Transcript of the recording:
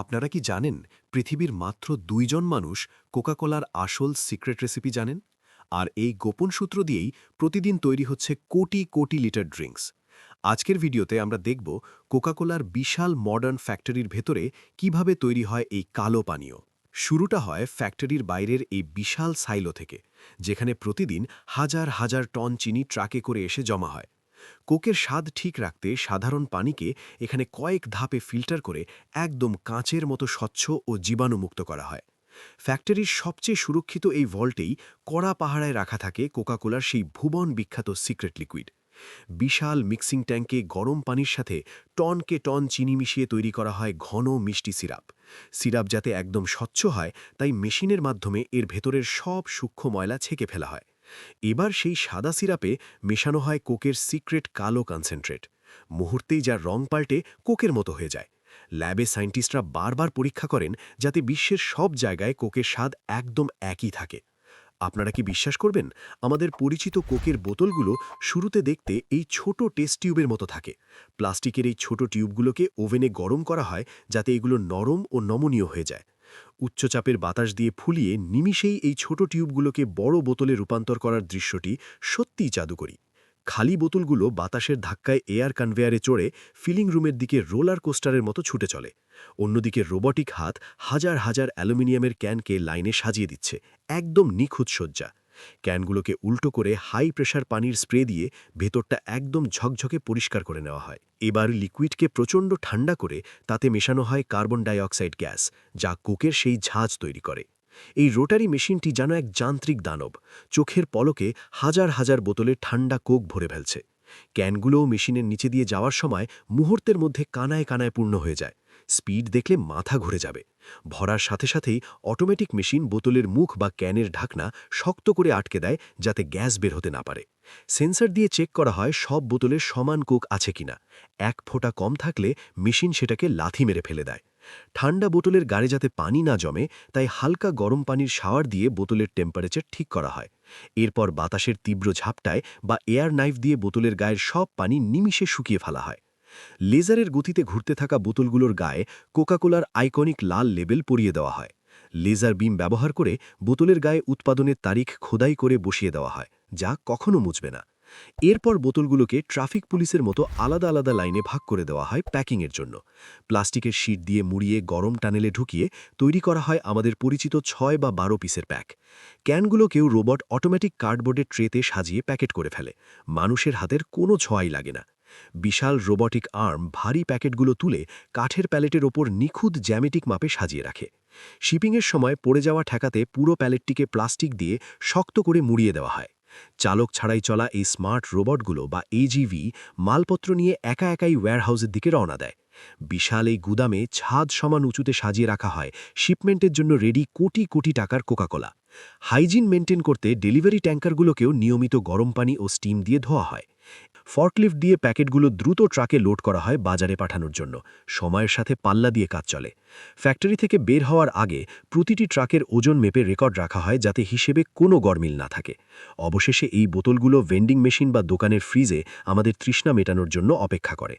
আপনারা কি জানেন পৃথিবীর মাত্র দুইজন মানুষ কোকাকোলার আসল সিক্রেট রেসিপি জানেন? আর এই গোপন সূত্র দিয়েই প্রতিদিন তৈরি হচ্ছে কোটি কোটি লিটার ড্রিঙ্কস। আজকের ভিডিওতে আমরা দেখব কোকাকোলার বিশাল মডার্ন ফ্যাক্টরির ভেতরে কীভাবে তৈরি হয় এই কালো পানীয়। শুরুটা হয় ফ্যাক্টরির বাইরের এই বিশাল সাইলো থেকে, যেখানে প্রতিদিন হাজার হাজার টন চিনি ট্রাকে করে এসে জমা হয়। কোকের স্বাদ ঠিক রাখতে সাধারণ পানিকে এখানে কয়েক ধাপে ফিল্টার করে একদম কাঁচের মতো স্বচ্ছ ও জীবাণুমুক্ত করা হয়। ফ্যাক্টরির সবচেয়ে সুরক্ষিত এই ভল্টেই কড়া পাহাড়ায় রাখা থাকে কোকাকোলার সেই ভুবন বিখ্যাত সিক্রেট লিকুইড। বিশাল মিক্সিং ট্যাঙ্কে গরম পানির সাথে টনকে টন চিনি মিশিয়ে তৈরি করা হয় ঘন মিষ্টি সিরাপ। সিরাপ যাতে একদম স্বচ্ছ হয়, তাই মেশিনের মাধ্যমে এর ভেতরের সব সূক্ষ্ম ময়লা ছেঁকে ফেলা হয়। এবার সেই সাদা সিরাপে মেশানো হয় কোকের সিক্রেট কালো কনসেন্ট্রেট। মুহূর্তেই যা রং পাল্টে কোকের মতো হয়ে যায়। ল্যাবে সায়েন্টিস্টরা বারবার পরীক্ষা করেন যাতে বিশ্বের সব জায়গায় কোকের স্বাদ একদম একই থাকে। আপনারা কি বিশ্বাস করবেন? আমাদের পরিচিত কোকের বোতলগুলো শুরুতে দেখতে এই ছোট টেস্ট টিউবের মতো থাকে। প্লাস্টিকের এই ছোট টিউবগুলোকে ওভেনে গরম করা হয় যাতে এগুলো নরম ও নমনীয় হয়ে যায়। উচ্চচাপের বাতাস দিয়ে ফুলিয়ে নিমিষেই এই ছোট টিউবগুলোকে বড় বোতলে রূপান্তর করার দৃশ্যটি সত্যিই জাদুকরী। খালি বোতলগুলো বাতাসের ধাক্কায় এয়ার কনভেয়ারে চড়ে ফিলিং রুমের দিকে রোলার কোস্টারের মতো ছুটে চলে। অন্যদিকে রোবটিক হাত হাজার হাজার অ্যালুমিনিয়ামের ক্যানকে লাইনে সাজিয়ে দিচ্ছে, একদম নিখুঁত সজ্জা ক্যানগুলোকে উল্টো করে হাই প্রেশার পানির স্প্রে দিয়ে ভেতরটা একদম ঝকঝকে পরিষ্কার করে নেওয়া হয়। এবার লিকুইডকে প্রচণ্ড ঠান্ডা করে তাতে মেশানো হয় কার্বন ডাইঅক্সাইড গ্যাস, যা কোকের সেই ঝাঁজ তৈরি করে। এই রোটারি মেশিনটি যেন এক যান্ত্রিক দানব, চোখের পলকে হাজার হাজার বোতলে ঠান্ডা কোক ভরে ফেলছে। ক্যানগুলোও মেশিনের নিচে দিয়ে যাওয়ার সময় মুহূর্তের মধ্যে কানায় কানায় পূর্ণ হয়ে যায়। স্পিড দেখলে মাথা ঘুরে যাবে। ভরার সাথে সাথেই অটোমেটিক মেশিন বোতলের মুখ বা ক্যানের ঢাকনা শক্ত করে আটকে দেয় যাতে গ্যাস বের হতে না পারে। সেন্সর দিয়ে চেক করা হয় সব বোতলের সমান কোক আছে কিনা। এক ফোঁটা কম থাকলে মেশিন সেটাকে লাথি মেরে ফেলে দেয়। ঠান্ডা বোতলের গাড়ে যাতে পানি না জমে, তাই হালকা গরম পানির শাওয়ার দিয়ে বোতলের টেম্পারেচার ঠিক করা হয়। এরপর বাতাসের তীব্র ঝাপটায় বা এয়ার নাইফ দিয়ে বোতলের গায়ের সব পানি নিমিষে শুকিয়ে ফেলা হয়। লেজারের গতিতে ঘুরতে থাকা বোতলগুলোর গায়ে কোকাকোলার আইকনিক লাল লেবেল পরিয়ে দেওয়া হয়। লেজার বিম ব্যবহার করে বোতলের গায়ে উৎপাদনের তারিখ খোদাই করে বসিয়ে দেওয়া হয়, যা কখনো মুছবে না। এরপর বোতলগুলোকে ট্রাফিক পুলিশের মতো আলাদা আলাদা লাইনে ভাগ করে দেওয়া হয় প্যাকিংয়ের জন্য। প্লাস্টিকের শিট দিয়ে মুড়িয়ে গরম টানেলে ঢুকিয়ে তৈরি করা হয় আমাদের পরিচিত ছয় বা বারো পিসের প্যাক। ক্যানগুলোকেও রোবট অটোমেটিক কার্ডবোর্ডের ট্রেতে সাজিয়ে প্যাকেট করে ফেলে। মানুষের হাতের কোনো ছোঁয়াই লাগে না। বিশাল রোবটিক আর্ম ভারী প্যাকেটগুলো তুলে কাঠের প্যালেটের ওপর নিখুঁত জ্যামেটিক মাপে সাজিয়ে রাখে। শিপিংয়ের সময় পড়ে যাওয়া ঠেকাতে পুরো প্যালেটটিকে প্লাস্টিক দিয়ে শক্ত করে মুড়িয়ে দেওয়া হয়। চালক ছাড়াই চলা এই স্মার্ট রোবটগুলো বা এজিভি মালপত্র নিয়ে একা একাই ওয়্যারহাউসের দিকে রওনা দেয়। বিশাল এই গুদামে ছাদ সমান উঁচুতে সাজিয়ে রাখা হয় শিপমেন্টের জন্য রেডি কোটি কোটি টাকার কোকাকোলা। হাইজিন মেনটেন করতে ডেলিভারি ট্যাঙ্কারগুলোকেও নিয়মিত গরম পানি ও স্টিম দিয়ে ধোয়া হয়। ফর্কলিফট দিয়ে প্যাকেটগুলো দ্রুত ট্রাকে লোড করা হয় বাজারে পাঠানোর জন্য। সময়ের সাথে পাল্লা দিয়ে কাজ চলে। ফ্যাক্টরি থেকে বের হওয়ার আগে প্রতিটি ট্রাকের ওজন মেপে রেকর্ড রাখা হয় যাতে হিসেবে কোনো গরমিল না থাকে। অবশেষে এই বোতলগুলো ভেন্ডিং মেশিন বা দোকানের ফ্রিজে আমাদের তৃষ্ণা মেটানোর জন্য অপেক্ষা করে।